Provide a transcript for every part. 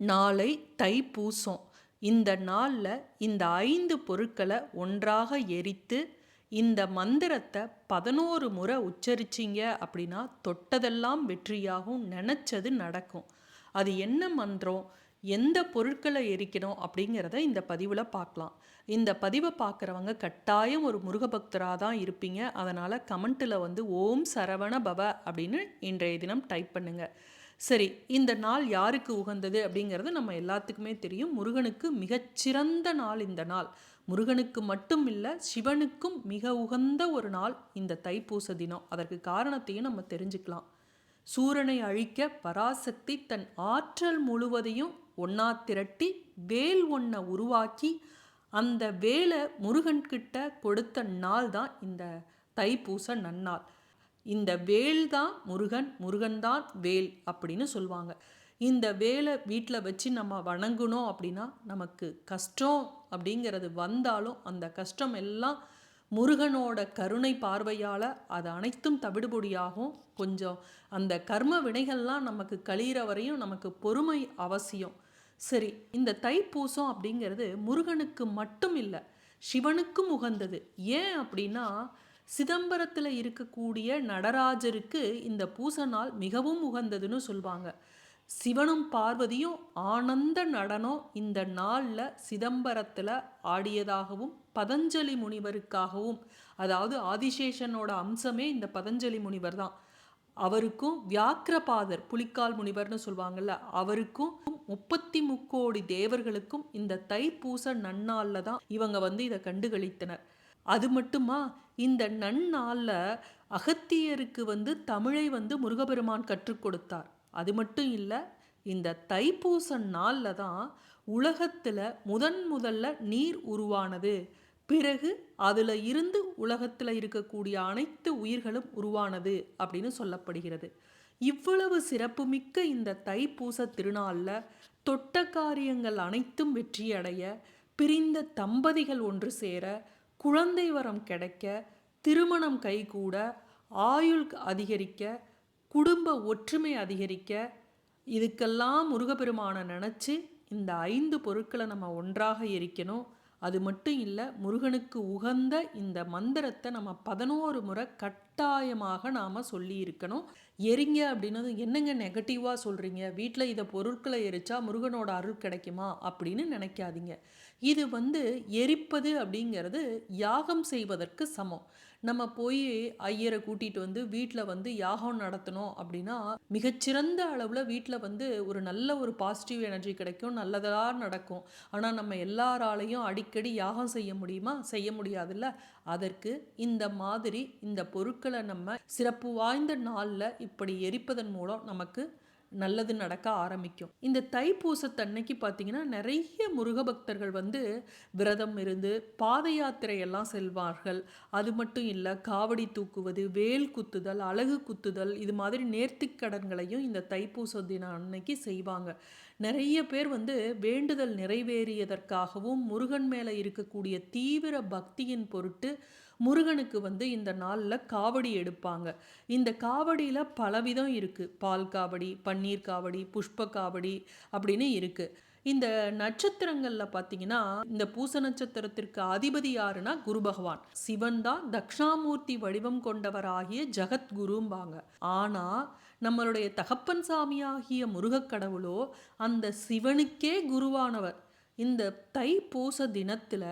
நாளை தைப்பூசம். இந்த நாளில் இந்த ஐந்து பொருட்களை ஒன்றாக எரித்து இந்த மந்திரத்தை பதினோரு முறை உச்சரிச்சிங்க அப்படின்னா தொட்டதெல்லாம் வெற்றியாகும் நினச்சது நடக்கும். அது என்ன மந்திரம்? எந்த பொருட்களை எரிக்கணும் அப்படிங்கிறத இந்த பதிவில் பார்க்கலாம். இந்த பதிவை பார்க்குறவங்க கட்டாயம் ஒரு முருகபக்தராக தான் இருப்பீங்க. அதனால் கமெண்ட்டில் வந்து ஓம் சரவண பவ அப்படின்னு இன்றைய தினம் டைப் பண்ணுங்கள் சரி இந்த நாள் யாருக்கு உகந்தது அப்படிங்கிறது நம்ம எல்லாத்துக்குமே தெரியும். முருகனுக்கு மிகச்சிறந்த நாள் இந்த நாள். முருகனுக்கு மட்டும் இல்லை சிவனுக்கும் மிக உகந்த ஒரு நாள் இந்த தைப்பூச தினம். அதற்கு காரணத்தையும் நம்ம தெரிஞ்சுக்கலாம். சூரனை அழிக்க பராசக்தி தன் ஆற்றல் முழுவதையும் ஒன்னா திரட்டி வேல் ஒன்றை உருவாக்கி அந்த வேலை முருகன்கிட்ட கொடுத்த நாள் தான் இந்த தைப்பூச நன்னாள். இந்த வேல் தான் முருகன் முருகன் தான் வேல் அப்படின்னு சொல்லுவாங்க. இந்த வேலை வீட்டில் வச்சு நம்ம வணங்கணும் அப்படின்னா நமக்கு கஷ்டம் அப்படிங்கிறது வந்தாலும் அந்த கஷ்டம் எல்லாம் முருகனோட கருணை பார்வையால் அது அனைத்தும் தவிடுபொடியாகும். கொஞ்சம் அந்த கர்ம வினைகள்லாம் நமக்கு கழிகிற வரையும் நமக்கு பொறுமை அவசியம். சரி இந்த தைப்பூசம் அப்படிங்கிறது முருகனுக்கு மட்டும் இல்லை சிவனுக்கும் உகந்தது. ஏன் அப்படின்னா சிதம்பரத்தில் இருக்கக்கூடிய நடராஜருக்கு இந்த பூச நாள் மிகவும் உகந்ததுன்னு சொல்லுவாங்க சிவனும் பார்வதியும் ஆனந்த நடனம் இந்த நாளில் சிதம்பரத்தில் ஆடியதாகவும் பதஞ்சலி முனிவருக்காகவும் அதாவது ஆதிசேஷனோட அம்சமே இந்த பதஞ்சலி முனிவர் தான் அவருக்கும் வியாக்கிரபாதர் புலிக்கால் முனிவர்னு சொல்லுவாங்கல்ல அவருக்கும் முப்பத்தி முக்கோடி தேவர்களுக்கும் இந்த தைப்பூச நன்னாளில் தான் இவங்க வந்து இதை கண்டுகளித்தனர். அது மட்டுமா? இந்த நன்னாளில் அகத்தியருக்கு வந்து தமிழை வந்து முருகபெருமான் கற்றுக் கொடுத்தார். அது மட்டும் இல்லை இந்த தைப்பூச நாளில் தான் உலகத்தில் முதன் முதல்ல நீர் உருவானது. பிறகு அதில் இருந்து உலகத்தில் இருக்கக்கூடிய அனைத்து உயிர்களும் உருவானது அப்படின்னு சொல்லப்படுகிறது. இவ்வளவு சிறப்புமிக்க இந்த தைப்பூச திருநாளில் தொட்ட காரியங்கள் அனைத்தும் வெற்றியடைய பிரிந்த தம்பதிகள் ஒன்று சேர குழந்தை வரம் கிடைக்க திருமணம் கைகூட ஆயுள் அதிகரிக்க குடும்ப ஒற்றுமை அதிகரிக்க இதுக்கெல்லாம் முருகப்பெருமானை நினச்சி இந்த ஐந்து பொருட்களை நம்ம ஒன்றாக எரிக்கணும். அது மட்டும் இல்லை முருகனுக்கு உகந்த இந்த மந்திரத்தை நம்ம பதினோரு முறை கட் கட்டாயமாக நாம் சொல்லி இருக்கணும் எரிங்க அப்படின்னது என்னங்க நெகட்டிவாக சொல்கிறீங்க வீட்டில் இதை பொருட்களை எரிச்சா முருகனோட அருள் கிடைக்குமா? அப்படின்னு நினைக்காதீங்க. இது வந்து எரிப்பது அப்படிங்கிறது யாகம் செய்வதற்கு சமம். நம்ம போய் ஐயரை கூட்டிகிட்டு வந்து வீட்டில் வந்து யாகம் நடத்தணும் அப்படின்னா மிகச்சிறந்த அளவில் வீட்டில் வந்து ஒரு நல்ல ஒரு பாசிட்டிவ் எனர்ஜி கிடைக்கும் நல்லதாக நடக்கும். ஆனால் நம்ம எல்லாராலையும் அடிக்கடி யாகம் செய்ய முடியுமா? செய்ய முடியாதுல்ல? அதற்கு இந்த மாதிரி இந்த பொருட்கள் நம்ம சிறப்பு வாய்ந்த நாளில் இப்படி எரிப்பதன் மூலம் நமக்கு நல்லது நடக்க ஆரம்பிக்கும். இந்த தைப்பூசத்தன்னைக்கு பார்த்தீங்கன்னா நிறைய முருக பக்தர்கள் வந்து விரதம் இருந்து பாத யாத்திரையெல்லாம் செல்வார்கள். அது மட்டும் இல்லை காவடி தூக்குவது வேல் குத்துதல் அழகு குத்துதல் இது மாதிரி நேர்த்திக்கடன்களையும் இந்த தைப்பூச தினம் அன்னைக்கு செய்வாங்க. நிறைய பேர் வந்து வேண்டுதல் நிறைவேறியதற்காகவும் முருகன் மேலே இருக்கக்கூடிய தீவிர பக்தியின் பொருட்டு முருகனுக்கு வந்து இந்த நாளில் காவடி எடுப்பாங்க. இந்த காவடியில் பலவிதம் இருக்குது பால் காவடி பன்னீர் காவடி புஷ்ப காவடி அப்படின்னு இருக்குது இந்த நட்சத்திரங்களில் பார்த்தீங்கன்னா இந்த பூச நட்சத்திரத்திற்கு அதிபதி யாருன்னா குரு பகவான். சிவன் தான் தக்ஷாமூர்த்தி வடிவம் கொண்டவராகிய ஜகத்குரும்பாங்க. ஆனால் நம்மளுடைய தகப்பன் சாமியாகிய முருகக்கடவுளோ அந்த சிவனுக்கே குருவானவர். இந்த தை பூச தினத்தில்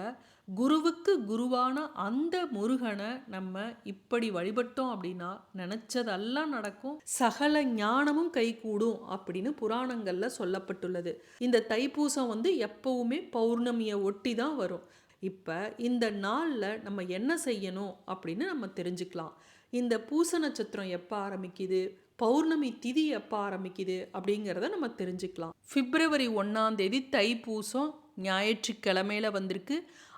குருவுக்கு குருவான அந்த முருகனை நம்ம இப்படி வழிபட்டோம் அப்படின்னா நினச்சதெல்லாம் நடக்கும். சகல ஞானமும் கைகூடும் அப்படின்னு புராணங்களில் சொல்லப்பட்டுள்ளது. இந்த தைப்பூசம் வந்து எப்பவுமே பௌர்ணமியை ஒட்டி தான் வரும். இப்போ இந்த நாளில் நம்ம என்ன செய்யணும் அப்படின்னு நம்ம தெரிஞ்சுக்கலாம். இந்த பூச நட்சத்திரம் எப்போ ஆரம்பிக்குது? பௌர்ணமி திதி எப்போ ஆரம்பிக்குது? அப்படிங்கிறத நம்ம தெரிஞ்சுக்கலாம். பிப்ரவரி ஒன்றாம் தேதி தைப்பூசம் ஞாயிற்றுக்கிழமையில் வந்திருக்கு.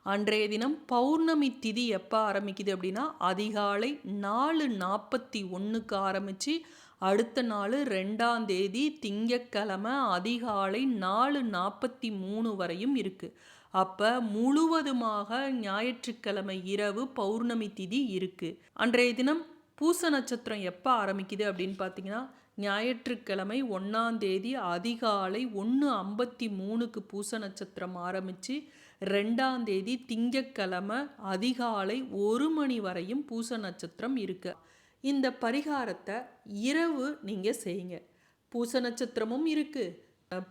அன்றைய தினம் பௌர்ணமி திதி எப்போ ஆரம்பிக்குது அப்படின்னா அதிகாலை நாலு நாற்பத்தி ஒன்றுக்கு ஆரம்பித்து அடுத்த நாள் ரெண்டாம் தேதி திங்கக்கிழமை அதிகாலை நாலு நாற்பத்தி மூணு வரையும் இருக்குது அப்போ முழுவதுமாக ஞாயிற்றுக்கிழமை இரவு பௌர்ணமி திதி இருக்குது அன்றைய தினம் பூச நட்சத்திரம் எப்போ ஆரம்பிக்குது அப்படின்னு பார்த்தீங்கன்னா ஞாயிற்றுக்கிழமை ஒன்றாந்தேதி அதிகாலை ஒன்று ஐம்பத்தி மூணுக்கு பூச நட்சத்திரம் ஆரம்பித்து ரெண்டாந்தேதி திங்கக்கிழமை அதிகாலை ஒரு மணி வரையும் பூச நட்சத்திரம் இருக்கு. இந்த பரிகாரத்தை இரவு நீங்கள் செய்யுங்க. பூச நட்சத்திரமும் இருக்குது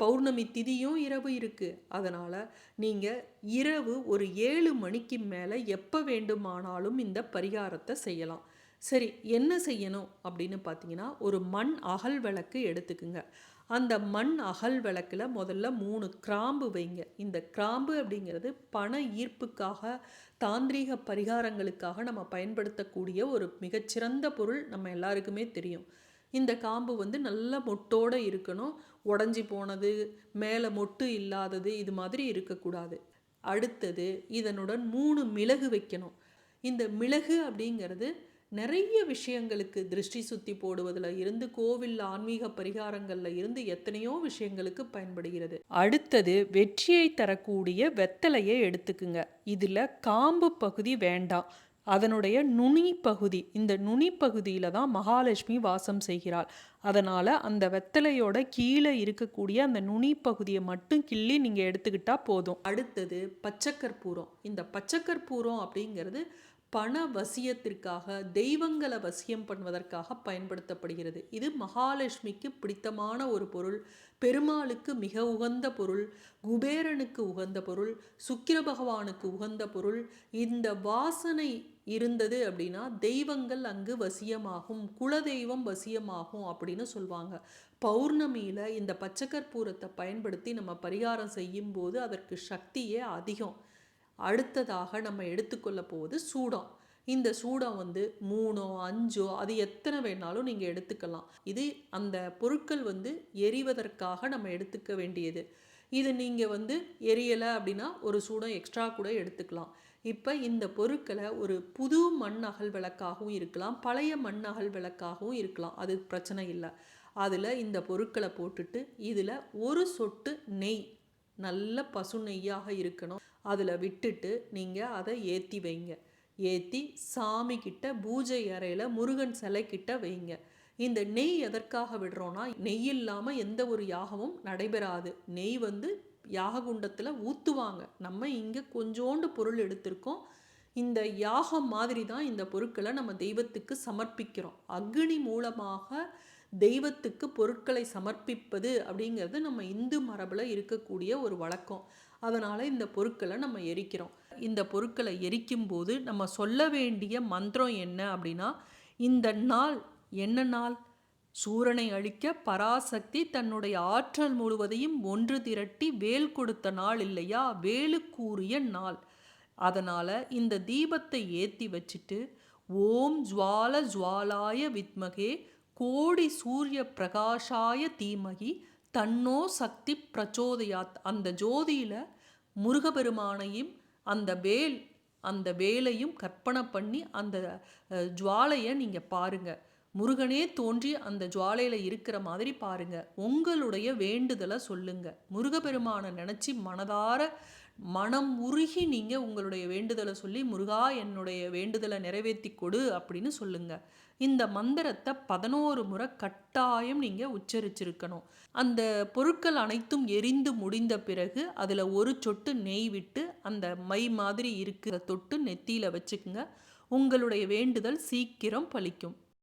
பௌர்ணமி திதியும் இரவு இருக்குது அதனால் நீங்கள் இரவு ஒரு ஏழு மணிக்கு மேலே எப்போ வேண்டுமானாலும் இந்த பரிகாரத்தை செய்யலாம். சரி என்ன செய்யணும்? அப்படின்னு பார்த்தீங்கன்னா ஒரு மண் அகல் விளக்கு எடுத்துக்குங்க. அந்த மண் அகல் விளக்கில் முதல்ல மூணு கிராம்பு வைங்க. இந்த கிராம்பு அப்படிங்கிறது பண ஈர்ப்புக்காக தாந்திரீக பரிகாரங்களுக்காக நம்ம பயன்படுத்தக்கூடிய ஒரு மிகச்சிறந்த பொருள் நம்ம எல்லாருக்குமே தெரியும். இந்த காம்பு வந்து நல்ல மொட்டோடு இருக்கணும். உடஞ்சி போனது மேலே மொட்டு இல்லாதது இது மாதிரி இருக்கக்கூடாது. அடுத்தது இதனுடன் மூணு மிளகு வைக்கணும். இந்த மிளகு அப்படிங்கிறது நிறைய விஷயங்களுக்கு திருஷ்டி சுத்தி போடுவதில் இருந்து கோவில் ஆன்மீக பரிகாரங்களில் இருந்து எத்தனையோ விஷயங்களுக்கு பயன்படுகிறது. அடுத்தது வெற்றியை தரக்கூடிய வெத்தலையை எடுத்துக்குங்க. இதில் காம்பு பகுதி வேண்டாம். அதனுடைய நுனி பகுதி இந்த நுனி பகுதியில் தான் மகாலட்சுமி வாசம் செய்கிறாள். அதனால் அந்த வெத்தலையோட கீழே இருக்கக்கூடிய அந்த நுனி பகுதியை மட்டும் கிள்ளி நீங்கள் எடுத்துக்கிட்டால் போதும். அடுத்தது பச்சைக்கற்பூரம். இந்த பச்சைக்கற்பூரம் அப்படிங்கிறது பண வசியத்திற்காக தெய்வங்களை வசியம் பண்ணுவதற்காக பயன்படுத்தப்படுகிறது. இது மகாலட்சுமிக்கு பிடித்தமான ஒரு பொருள். பெருமாளுக்கு மிக உகந்த பொருள். குபேரனுக்கு உகந்த பொருள். சுக்கிர பகவானுக்கு உகந்த பொருள். இந்த வாசனை இருந்தது அப்படின்னா தெய்வங்கள் அங்கு வசியமாகும். குலதெய்வம் வசியமாகும் அப்படின்னு சொல்லுவாங்க பௌர்ணமியில் இந்த பச்சைக்கற்பூரத்தை பயன்படுத்தி நம்ம பரிகாரம் செய்யும்போது அதற்கு சக்தியே அதிகம். அடுத்ததாக நம்ம எடுத்துக்கொள்ள போவது சூடம். இந்த சூடம் வந்து மூணோ அஞ்சோ அது எத்தனை வேணாலும் நீங்கள் எடுத்துக்கலாம். இது அந்த பொருட்கள் வந்து எரிவதற்காக நம்ம எடுத்துக்க வேண்டியது. இது நீங்கள் வந்து எரியலை அப்படின்னா ஒரு சூடம் எக்ஸ்ட்ரா கூட எடுத்துக்கலாம். இப்போ இந்த பொருட்களை ஒரு புது மண் அகல் விளக்காகவும் இருக்கலாம் பழைய மண் அகல் விளக்காகவும் இருக்கலாம். அது பிரச்சனை இல்லை. அதில் இந்த பொருட்களை போட்டுட்டு இதில் ஒரு சொட்டு நெய் நல்ல பசு நெய்யாக இருக்கணும். அதில் விட்டுட்டு நீங்கள் அதை ஏற்றி வைங்க. ஏற்றி சாமி கிட்ட பூஜை அறையில் முருகன் சிலை கிட்ட வைங்க. இந்த நெய் எதற்காக விடுறோன்னா நெய் இல்லாமல் எந்த ஒரு யாகமும் நடைபெறாது. நெய் வந்து யாககுண்டத்தில் ஊற்றுவாங்க நம்ம இங்கே கொஞ்சோண்டு பொருள் எடுத்திருக்கோம். இந்த யாகம் மாதிரி தான் இந்த பொருட்களை நம்ம தெய்வத்துக்கு சமர்ப்பிக்கிறோம். அக்னி மூலமாக தெய்வத்துக்கு பொருட்களை சமர்ப்பிப்பது அப்படிங்கிறது நம்ம இந்து மரபில் இருக்கக்கூடிய ஒரு வழக்கம். அதனால் இந்த பொருட்களை நம்ம எரிக்கிறோம். இந்த பொருட்களை எரிக்கும் போது நம்ம சொல்ல வேண்டிய மந்திரம் என்ன அப்படின்னா இந்த நாள் என்ன நாள்? சூரனை அழிக்க பராசக்தி தன்னுடைய ஆற்றல் முழுவதையும் ஒன்று திரட்டி வேல் கொடுத்த நாள் இல்லையா? வேலுக்கூறிய நாள். அதனால் இந்த தீபத்தை ஏற்றி வச்சுட்டு ஓம் ஜுவால ஜுவாலாய வித்மகே கோடி சூரிய பிரகாஷாய தீமகி தன்னோ சக்தி பிரச்சோதயாத். அந்த ஜோதியில் முருகபெருமானையும் அந்த வேல் அந்த வேலையும் கற்பனை பண்ணி அந்த ஜுவாலையை நீங்கள் பாருங்கள் முருகனே தோன்றி அந்த ஜுவாலையில் இருக்கிற மாதிரி பாருங்க. உங்களுடைய வேண்டுதலை சொல்லுங்கள் முருகபெருமானை நினச்சி மனதார மனம் உருகி நீங்கள் உங்களுடைய வேண்டுதலை சொல்லி முருகா என்னுடைய வேண்டுதலை நிறைவேற்றி கொடு அப்படின்னு சொல்லுங்க. இந்த மந்திரத்தை பதினோரு முறை கட்டாயம் நீங்கள் உச்சரிச்சிருக்கணும். அந்த பொருட்கள் அனைத்தும் எரிந்து முடிந்த பிறகு அதில் ஒரு சொட்டு நெய் விட்டு அந்த மை மாதிரி இருக்கிற தொட்டு நெத்தியில் வச்சுக்கோங்க. உங்களுடைய வேண்டுதல் சீக்கிரம் பலிக்கும்.